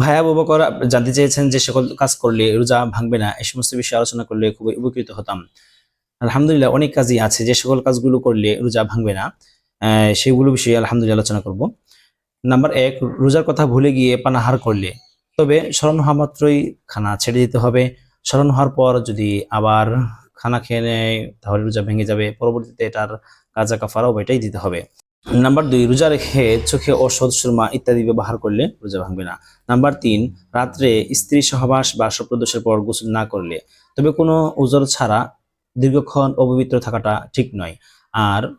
ভাইয়া বকর জানতে চেয়েছেন যে সকল কাজ করলে রোজা ভাঙবে না এই সমস্ত বিষয়ে আলোচনা করলে খুবই উপকৃত হতাম। আলহামদুলিল্লাহ অনেক কাজই আছে, যে সকল কাজগুলো করলে রোজা ভাঙবে না সেগুলো বিষয়ে আলহামদুলিল্লাহ আলোচনা করব। নাম্বার এক, রোজার কথা ভুলে গিয়ে পানাহার করলে। তবে স্মরণ হওয়া মাত্রই খানা ছেড়ে দিতে হবে। স্মরণ হওয়ার পর যদি আবার খানা খেয়ে নেয়, তাহলে রোজা ভেঙে যাবে। পরবর্তীতে এটার কাজা কাফারাও এটাই দিতে হবে। নাম্বার দুই, রোজা রেখে চোখে ঔষধ, সুরমা ইত্যাদি ব্যবহার করলে রোজা ভাঙবে না। নাম্বার তিন, রাত্রে স্ত্রী সহবাস বা স্বপ্রদোষের পর গোসল না করলে। তবে কোনো ওজর ছাড়া দীর্ঘক্ষণ অপবিত্র থাকাটা ঠিক নয়। আর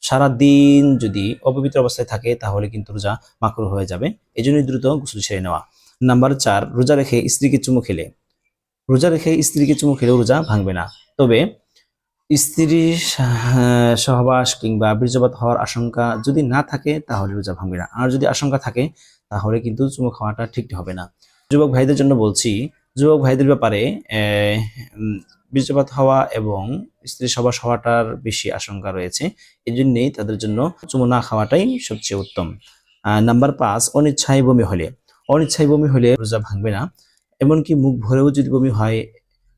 সারা দিন যদি অপবিত্র অবস্থায় থাকে, তাহলে কিন্তু রোজা মাকরু হয়ে যাবে। এই জন্যই দ্রুত গোসল সেরে নেওয়া। নাম্বার চার, রোজা রেখে স্ত্রীকে চুমু খেলে। রোজা রেখে স্ত্রীকে চুমু খেলেও রোজা ভাঙবে না। তবে স্ত্রীর সা- সহবাস কিংবা বীর্যপাত হওয়ার আশঙ্কা যদি না থাকে, তাহলে রোজা ভাঙবে না। আর যদি আশঙ্কা থাকে, তাহলে কিন্তু চুমু খাওয়াটা ঠিক হবে না। যুবক ভাইদের জন্য বলছি, যুবক ভাইদের ব্যাপারে বীর্যপাত হওয়া এবং স্ত্রী সহবাস হওয়াটার বেশি আশঙ্কা রয়েছে। এই জন্যেই তাদের জন্য চুমু না খাওয়াটাই সবচেয়ে উত্তম। নাম্বার পাঁচ, অনিচ্ছায় বমি হলে। অনিচ্ছায় বমি হলে রোজা ভাঙবে না। এমনকি মুখ ভরেও যদি বমি হয়,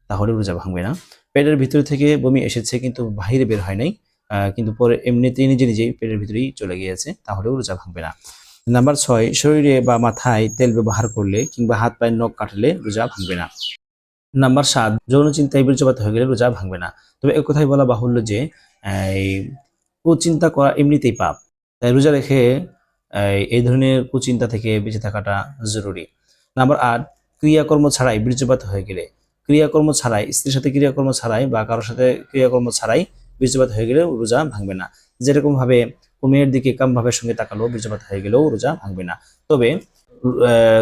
তাহলে রোজা ভাঙবে না। পেটের ভিতর থেকে বমি এসেছে, কিন্তু বাইরে বের হয় নাই। কিন্তু পরে এমনিতেই নিজে নিজেই পেটের ভিতরেই চলে গিয়েছে তাহলেও রোজা ভাঙবে না। নাম্বার ছয়, শরীরে বা মাথায় তেল ব্যবহার করলে কিংবা হাত পায়ের নখ কাটলে রোজা ভাঙবে না। নাম্বার সাত, যৌন চিন্তায় বীর্যপাত হয়ে গেলে রোজা ভাঙবে না। তবে এক কথাই বলা বাহুল্য যে, এই কুচিন্তা করা এমনিতেই পাপ। তাই রোজা রেখে এই ধরনের কুচিন্তা থেকে বেঁচে থাকাটা জরুরি। নাম্বার আট, ক্রিয়াকর্ম ছাড়াই বীর্যপাত হয়ে গেলে ক্রিয়াকর্ম ছাড়াই, স্ত্রীর সাথে ক্রিয়াকর্ম ছাড়াই বা কারোর সাথে ক্রিয়াকর্ম ছাড়াই বীর্যপাত হয়ে গেলেও রোজা ভাঙবে না। যেরকম ভাবে মেয়ের দিকে কাম ভাবের সঙ্গে তাকালো, বীর্যপাত হয়ে গেলেও রোজা ভাঙবে না। তবে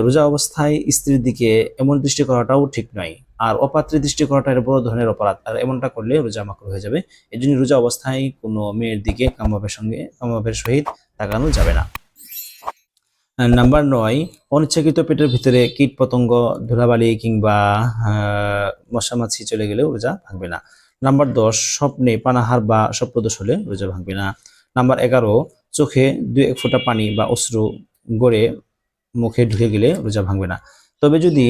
রোজা অবস্থায় স্ত্রীর দিকে এমন দৃষ্টি করাটাও ঠিক নয়। আর অপাত্রে দৃষ্টি করাটা বড় ধরনের অপরাধ। আর এমনটা করলে রোজা মাকরু হয়ে যাবে। এই জন্য রোজা অবস্থায় কোনো মেয়ের দিকে কামভাবের সঙ্গে কামভাবের সহিত তাকানো যাবে না। নাম্বার নয় অনিচ্ছাকৃত পেটের ভিতরে কীট পতঙ্গ ধুলাবালি কিংবা আহ, মশা মাছি চলে গেলেও রোজা ভাঙবে না। নাম্বার দশ স্বপ্নে পানাহার বা স্বপ্নদোষ হলে রোজা ভাঙবে না। নাম্বার এগারো চোখে দু এক ফোঁটা পানি বা অশ্রু গড়ে মুখে ঢুকে গেলে রোজা ভাঙবে না। তবে যদি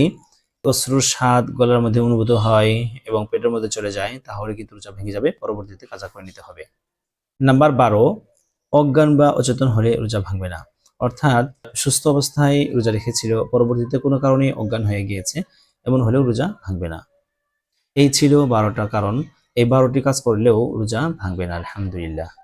অশ্রুর স্বাদ গলার মধ্যে অনুভূত হয় এবং পেটের মধ্যে চলে যায় তাহলে কিন্তু রোজা ভেঙে যাবে। পরবর্তীতে কাজা করে নিতে হবে। নাম্বার বারো অজ্ঞান বা অচেতন হলে রোজা ভাঙবে না। অর্থাৎ সুস্থ অবস্থায় রোজা রেখেছিল, পরবর্তীতে কোনো কারণে অজ্ঞান হয়ে গিয়েছে, এমন হলেও রোজা ভাঙবে না। এই ছিল বারোটা কারণ। এই বারোটি কাজ করলেও রোজা ভাঙবে না, আলহামদুলিল্লাহ।